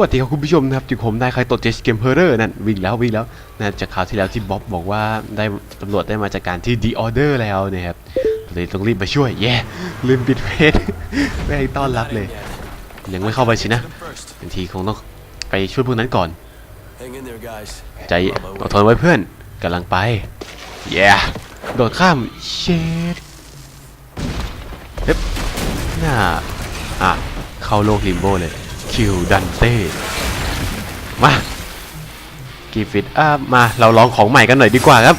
สวัสดีครับคุณผู้ชมนะครับอยู่ผมนายใครตดเจสเกมเพอร์เรอร์นั่นวิ่งแล้ววิ่งแล้วนะจากข่าวที่แล้วที่บ๊อบบอกว่าได้ตำรวจได้มาจากการที่ดีออเดอร์แล้วนะครับเลยต้องรีบมาช่วยแย่ลืมปิดเพจไม่ให้ต้อนรับเลย ยังไม่เข้าไปสินะบางทีคงต้องไปช่วยพวกนั้นก่อน ใจอดทนไว้เพื่อนกำลังไปแย่โดดข้ามเชดเฮ้ยน่าอะเข้าโลกลิมโบเลย คิวดันเต้มากีฟิตอะมาเราลองของใหม่กันหน่อยดีกว่าครับ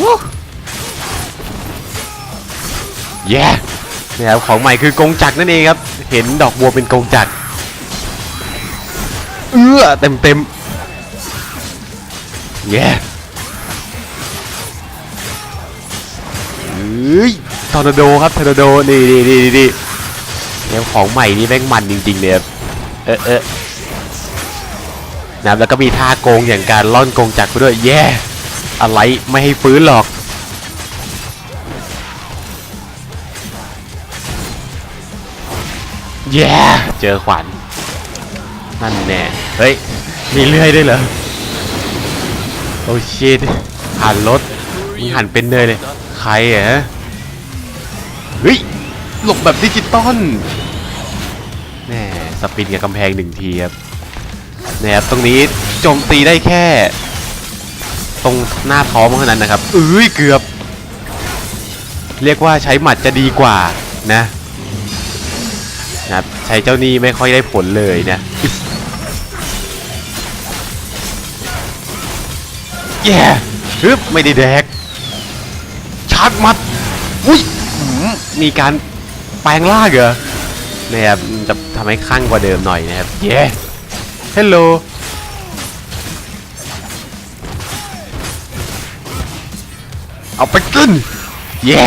วู้แย่นี่ครับของใหม่คือกงจักรนั่นเองครับ เห็นดอกบัวเป็นกงจักรเอื้อเต็มเต็มๆแย่เอ้ยทอร์นาโดครับทอร์นาโดนี่นี่นี่นี่ แล้วของใหม่นี่แม่งมันจริงๆเลยครับเออเออนะแล้วก็มีท่าโกงอย่างการล่อนโกงจักรไปด้วยแย่อะไรไม่ให้ฟื้นหรอกแย่เจอขวัญนั่นแน่เฮ้ยมีเลื่อยด้วยเหรอโอ้ชิตหันรถมึงหันเป็นเนยเลยใครอะเฮ้ย หลบแบบดิจิตอลแน่สปินกับกำแพงหนึ่งทีครับแนบตรงนี้โจมตีได้แค่ ตรงหน้าท้องเท่านั้นนะครับเอ้ยเกือบ เรียกว่าใช้หมัดจะดีกว่านะนะครับใช้เจ้านี้ไม่ค่อยได้ผลเลยนะแย่ฮึบไม่ได้แดกชาร์จมัดอุ้ยมีการ แปลงล่างเหรอนะครับจะทำให้คลั่งกว่าเดิมหน่อยนะครับเย้เฮลโลเอาไปกินเย้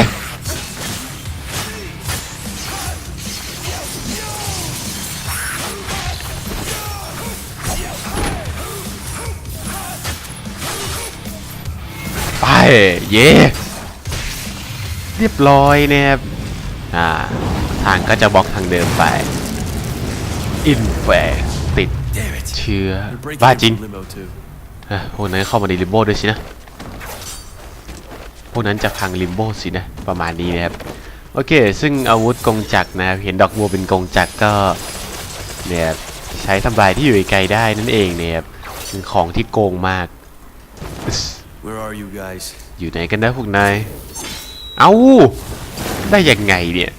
ไปเย่เรียบร้อยเนี่ยครับ อ่า ทางก็จะบล็อกทางเดิมไปอินแฝงติด Damn it. เชื้อ You're breaking บ้าจริง into limo too. อะพวกนั้นเข้ามาในลิมโบด้วยสินะ พวกนั้นจะพังลิมโบสินะ ประมาณนี้นะครับ โอเค ซึ่งอาวุธกงจักรนะครับ เห็นดอกบัวเป็นกงจักรก็เนี่ยใช้ทำลายที่อยู่ไกลๆได้นั่นเองเนี่ยครับเป็นของที่โกงมาก Where are you guys? อยู่ไหนกันนะพวกนาย เอา ได้ยังไงเนี่ย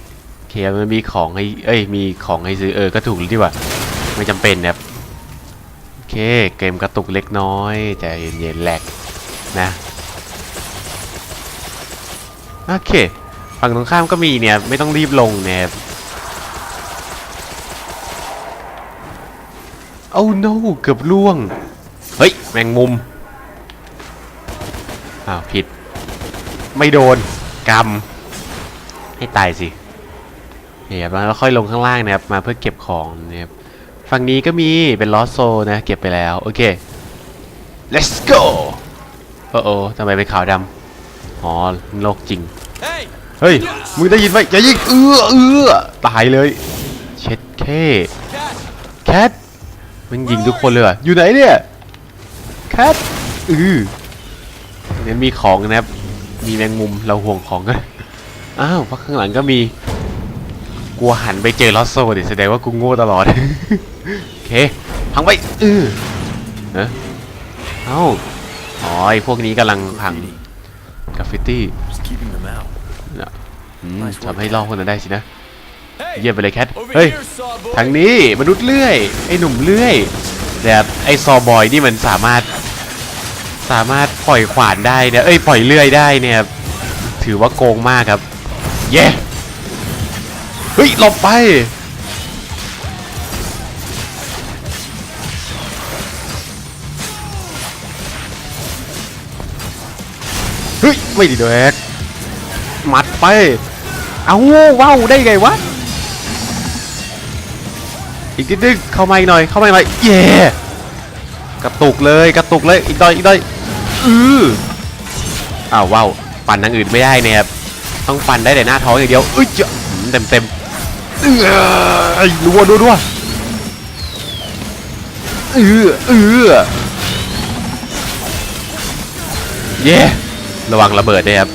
เคมันมีของให้เอ้ยมีของให้ซื้อเออก็ถูกดีกว่าไม่จำเป็นนะครับโอเคเกมกระตุกเล็กน้อยใจเย็นๆแหลกนะโอเคฝั่งตรงข้ามก็มีเนี่ยไม่ต้องรีบลงเนี่ยโอ้ no เกือบล่วง เฮ้ย แมงมุม อ้าว ผิด ไม่โดนกรรม ให้ตายสิเนี่ยครับแล้วค่อยลงข้างล่างนะครับมาเพื่อเก็บของนะครับฝั่งนี้ก็มีเป็นลอสโซนะเก็บไปแล้ว โอเค let's go โอ้โอ้ทำไมเป็นขาวดำอ๋อโลกจริง Hey! เฮ้ย มึงได้ยินไหมอย่ายิงเอื้อเอื้อตายเลย เช็ดเค Cat! แคทมันยิงทุกคนเลยว่ะอยู่ไหนเนี่ยแคทอือเนี่ยมีของนะครับมีแมงมุมเราห่วงของกัน อ้าวพราะข้างหลังก็มีกลัวหันไปเจอลอสโซ่ดิแสดงว่ากูโง่ตลอด โอเคพังไปอือเอะเอ้าอ๋อไอพวกนี้กำลังพังกราฟฟิตี้ทำให้ล่อคนนั้นได้สินะ เยี่ยมไปเลยแคท เฮ้ย ทางนี้มนุษย์เลื่อย ไอ้หนุ่มเลื่อย แต่ไอ้ซอบอยนี่มันสามารถ สามารถปล่อยขวานได้เนี่ย เอ้ย ปล่อยเลื่อยได้เนี่ย ถือว่าโกงมากครับ เย้เฮ้ยหลบไปเฮ้ยไม่ดีด้วยแฮกหมัดไป เอาว้าวได้ไงวะอีกนิดนึงเข้ามาอีกหน่อย เข้ามาอีกหน่อย เย่กระตุกเลย กระตุกเลย อีกหน่อย อีกหน่อย อืออ้าวว้าว ปั่นทางอื่นไม่ได้เนี่ยครับ ต้องปั่นได้แต่หน้าท้องอย่างเดียวเอ้ยเจ้าเต็มเต็มๆเอ้ยรัวรัวรัวเออเออเย้ระวังระเบิดด้วยครับ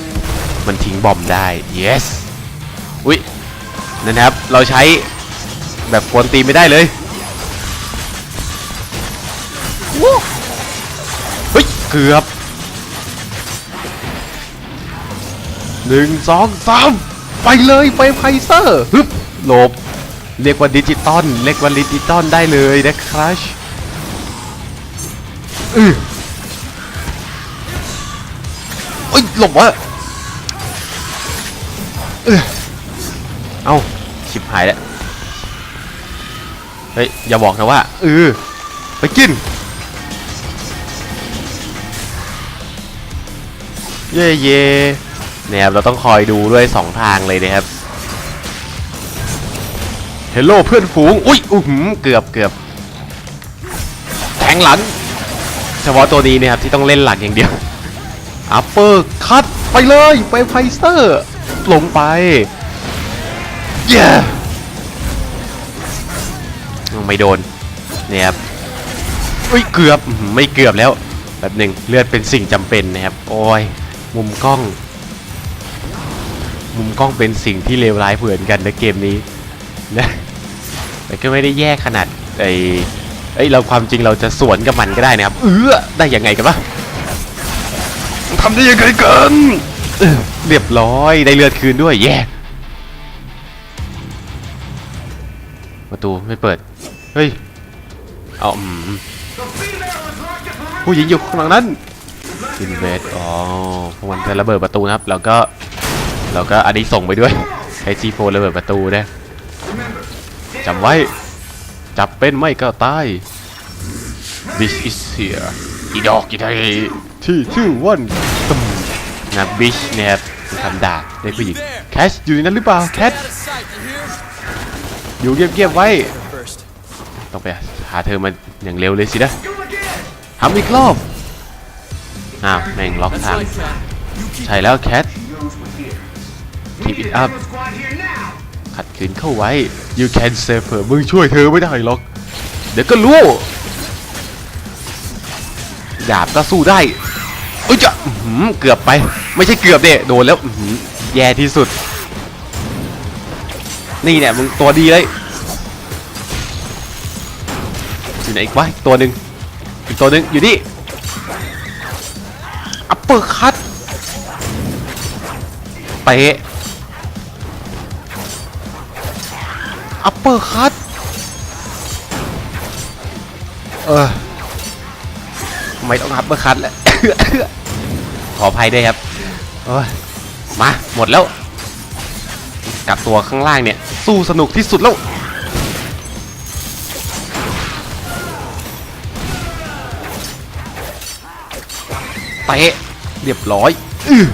มันทิ้งบอมได้ yes อุ้ยนั่นนะครับ เราใช้แบบกวนตีนไม่ได้เลยวู้เฮ้ยเกือบ หนึ่งสองสามไปเลยไปไพเซอร์ฮึบหลบ เรียกว่าดิจิตอลเรียกว่าดิจิตอลได้เลยนะครับอือเอ้ยหลบวะเออเอาชิบหายแล้ว เฮ้ย อย่าบอกนะว่าเออไปกิน เย่เย่ นี่ยครับ เราต้องคอยดูด้วยสองทางเลยนะครับเฮลโลเพื่อนฝูง อุ้ยอื้อหือเกือบเกือบแทงหลัง เฉพาะตัวนี้นี่ยครับ ที่ต้องเล่นหลักอย่างเดียวอัปเปอร์คัตไปเลยไปไฟเซอร์ลงไปเย้ไม่โดนเนี่ยครับอุ้ยเกือบไม่เกือบแล้วแบบหนึ่งเลือดเป็นสิ่งจำเป็นนะครับ โอ้ยมุมกล้อง มุมกล้องเป็นสิ่งที่เลวร้ายเหมือนกันในเกมนี้นะแต่ก็ไม่ได้แย่ขนาดไอ้ไอ้ยเราความจริงเราจะสวนกับมันก็ได้นะครับ เออได้ยังไงกันวะทำได้ยังไงกันเออเรียบร้อยได้เลือดคืนด้วยแย่ประตูไม่เปิด เฮ้ย เอาอืมผู้หญิงอยู่ข้างหลังนั้นอินเวสอ๋อพวกมันจะระเบิดประตูนะครับ แล้วก็ แล้วก็อันนี้ส่งไปด้วยใช้ซีโฟระเบิดประตูนะจำไว้ จับเป็นไม่ก็ตาย Bitch is here อีดอกอีไทยที่ชื่อวันตึมนะ Bitch เนี่ยครับเป็นคำด่าในผู้หญิงแคชอยู่ในนั้นหรือเปล่าแคท Out of sight, you hear? อยู่เงียบๆไว้ First. ต้องไปหาเธอมาอย่างเร็วเลยสินะทำอีกรอบอ้าวแม่งล็อก That's ทาง right, Cat. You keep ใช่แล้วแคท keep it up ขัดขืนเข้าไว้ you can save her มึงช่วยเธอไม่ได้หรอก เดี๋ยวก็รู้ดาบก็สู้ได้เอ้ยจะอื้อหือเกือบไป ไม่ใช่เกือบเด้โดนแล้วแย่ที่สุด นี่เนี่ยมึงตัวดีเลยอยู่ไหนอีกวะตัวหนึ่งอีกตัวหนึ่งอยู่นี่อัปเปอร์คัตเตะ อัปเปอร์คัตเออไม่ต้องอัปเปอร์คัตแหละขออภัยด้วยครับโอ้ยมา หมดแล้ว กับตัวข้างล่างเนี่ย สู้สนุกที่สุดแล้วเตะเรียบร้อย อือ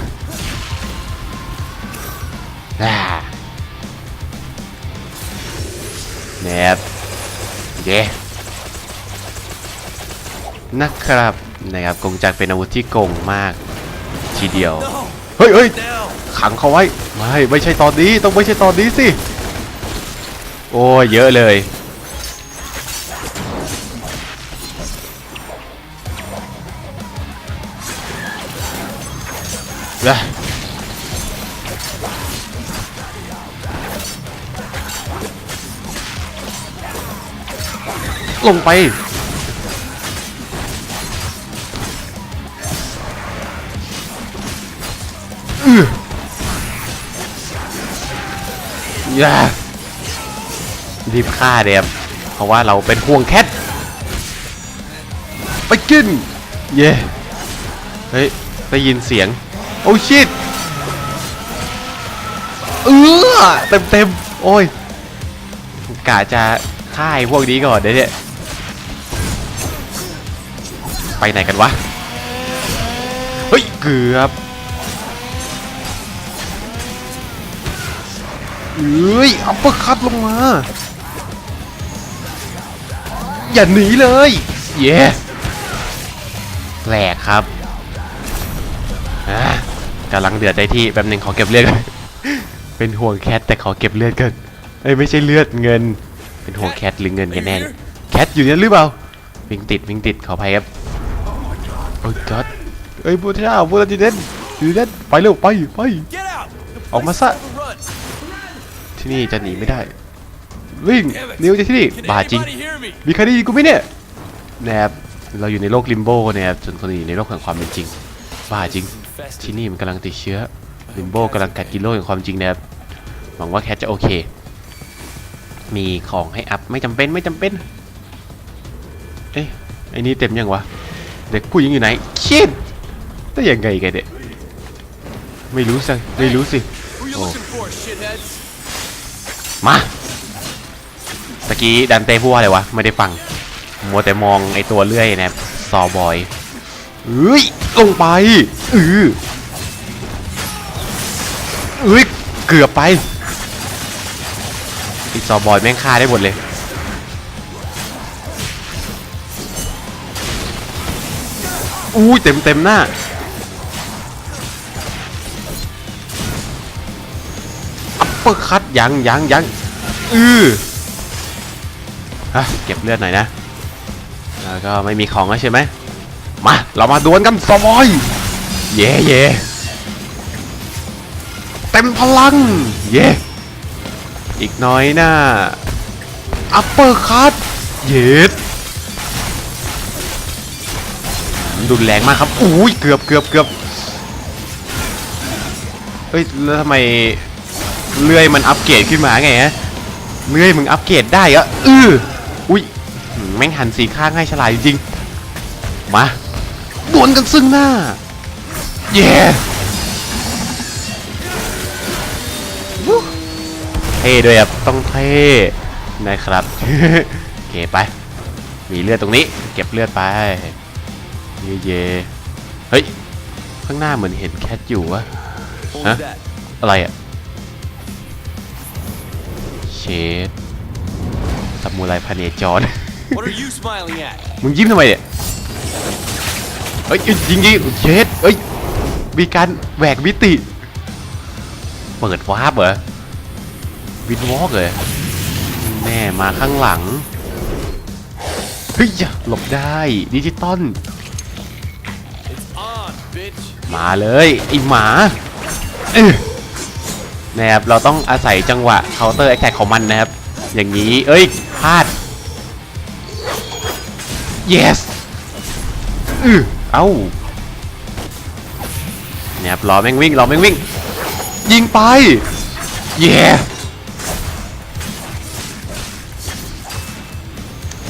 เย้นะครับนะครับกงจักรเป็นอาวุธที่โกงมาก ทีเดียว No. เฮ้ยเฮ้ย Down. ขังเขาไว้ ไม่ไม่ใช่ตอนนี้ต้องไม่ใช่ตอนนี้สิ โอ้ยเยอะเลยนะ ลงไปอย่ารีบฆ่าเดมเพราะว่าเราเป็นห่วงแคท ไปกิน เย่เฮ้ย ได้ยินเสียง โอ้ชิตเออเต็มเต็มโอ้ยกะจะฆ่าพวกนี้ก่อนเดี๋ยวเนี่ย ไปไหนกันวะ เฮ้ย เกือบเอ้ยอัปเปอร์คัตลงมา อย่าหนีเลย เย้แปลกครับอะกำลังเดือดได้ที่แป๊บหนึ่งขอเก็บเลือดเป็นห่วงแคทแต่ขอเก็บเลือดกันเอ้ยไม่ใช่เลือดเงิน เป็นห่วงแคทหรือเงินกันแน่แคทอยู่นี่หรือเปล่าวิ่งติดวิ่งติดขออภัยครับ โอ้ยจัดเอ้ยพุทธเจ้าพุทธจิเดนจิเดนไปเร็วไปไป Get out! The ออกมา place ซะ is overrun. ที่นี่จะหนีไม่ได้ วิ่ง Damn it. หนีออกจากที่นี่ Can บาจริง anybody hear me? มีใครได้ยินกูไหมเนี่ยแนบเราอยู่ในโลกลิมโบเนี่ยส่วนคนอื่นอยู่ในโลกแห่งความเป็นจริงบ้าจริง Infested. ที่นี่มันกำลังติดเชื้อลิมโบกำลังกัดกินโลกแห่งความจริงนะครับหวังว่าแคทจะโอเค มีของให้อัพไม่จำเป็นไม่จำเป็น เอ๊ะไอ้นี่เต็มยังวะ เด็กผู้หญิงอยู่ไหนคิดได้ยังไงกันเนี่ยไม่รู้สิไม่รู้สิ Who you Oh. looking for, shitheads? มาตะกี้ดันเต้พูดว่าอะไรวะไม่ได้ฟังมัวแต่มองไอตัวเลื่อยนะครับซอบอยเอ้ยลงไปเออเอ้ยเกือบไปไอซอบอยแม่งฆ่าได้หมดเลย อุ้ยเต็มเต็มหน้า อัปเปอร์คัตยังยังยังอือฮะเก็บเลือดหน่อยนะ แล้วก็ไม่มีของแล้วใช่ไหม มา เรามาดวลกันสมอย เย่เย่เต็มพลัง เย่อีกน้อยหน้าอัปเปอร์คัตเย็ด รุนแรงมากครับอุ้ยเกือบเกือบเกือบเฮ้ยแล้วทำไมเลื่อยมันอัปเกรดขึ้นมาไงฮะเลื่อยมึงอัปเกรดได้เหรอะอืออุ้ยแม่งหันสีข้างให้ฉลาดจริงมาดวลกันซึ่งหน้าเย้เท่ด้วยครับต้องเท่นะครับโอเคไปมีเลือดตรงนี้ เก็บเลือดไป เย่เย่เฮ้ย ข้างหน้าเหมือนเห็นแคทอยู่วะ Hold Huh? that. อะไรอะเชดซามูไรพาเนจร What are you smiling at? มึงยิ้มทำไมเนี่ยเฮ้ยยิงยิงเชดเอ้ยมีการแหวกมิติ เปิดวาร์ปเหรอวินวอล์กเลยแน่มาข้างหลังเฮ้ยอย่าหลบได้ดิจิตอล It's on, bitch. มาเลยไอหมาเออนะครับเราต้องอาศัยจังหวะเคาน์เตอร์แอคแท็กของมันนะครับ อย่างนี้ เอ้ยพลาด yes อือเอ้าเนี่ยครับรอแม่งวิ่งรอแม่งวิ่ง ยิงไป เย่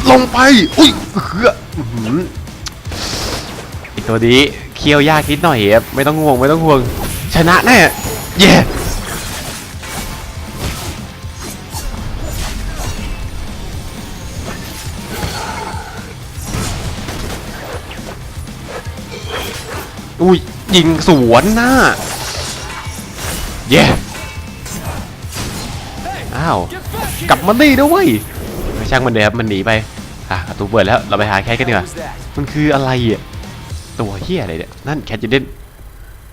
ลงไป อุ้ยเฮืออื้ออไอตัวนี้ เคี่ยวยากนิดหน่อยครับไม่ต้องห่วงไม่ต้องห่วง ชนะแน่เย้อุ้ยยิงสวนหน้า เย้อ้าว Get back here! กลับมานี่นะเว้ยไม่ช่างมันเดี๋ยวครับมันหนีไป อะประตูเปิดแล้ว เราไปหาแคทกันดีกว่า มันคืออะไรอะ ตัวเฮียอะไรเนี่ย นั่นแคทยูเดน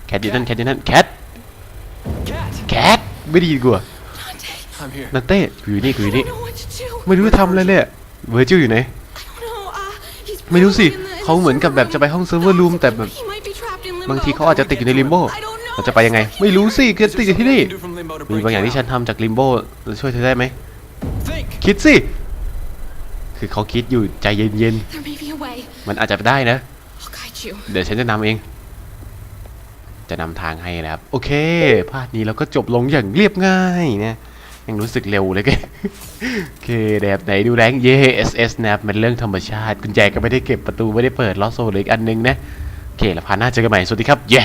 แคทยูเดนแคทยูเดนแคท Cat! แคท ไม่ได้ยินกูอะ Dante, 'I'm here. นันเต้กูอยู่นี่กูอ I ยู่นี่ don't know what to do. ไม่รู้จะทำอะไรเลยอะเวอร์จิลอยู่ไหน I don't know. Uh, he's ไม่รู้สิ probably in the- in เขาเหมือนกับแบบจะไปห้องเซิร์ฟเวอร์รูมแต่แบบ He might be trapped in limbo. บางทีเขาอาจจะติดอยู่ในลิมโบ I don't know. เราจะไปยังไง ไม่รู้สิคือ Is ติด there อยู่ที่ something นี่ I can do from limbo to มี break บางอย่าง you ที่ฉัน out? ทำจากลิมโบจะช่วยเธอได้ไหม Think! คิดสิ คือเขาคิดอยู่ใจเย็น There may be a way. ๆมันอาจจะได้นะ I'll guide you. เดี๋ยวฉันจะนำเอง จะนำทางให้นะครับ โอเคพาร์ทนี้เราก็จบลงอย่างเรียบง่ายนะยังรู้สึกเร็วเลยแกโอเคแดบไหนดูแรงเย่ SS นะครับเป็นเรื่องธรรมชาติกุญแจก็ไม่ได้เก็บประตูไม่ได้เปิดล็อโซ่เลยอีกอันนึงนะ โอเคแล้วพาหน้าเจอกันใหม่ สวัสดีครับเย้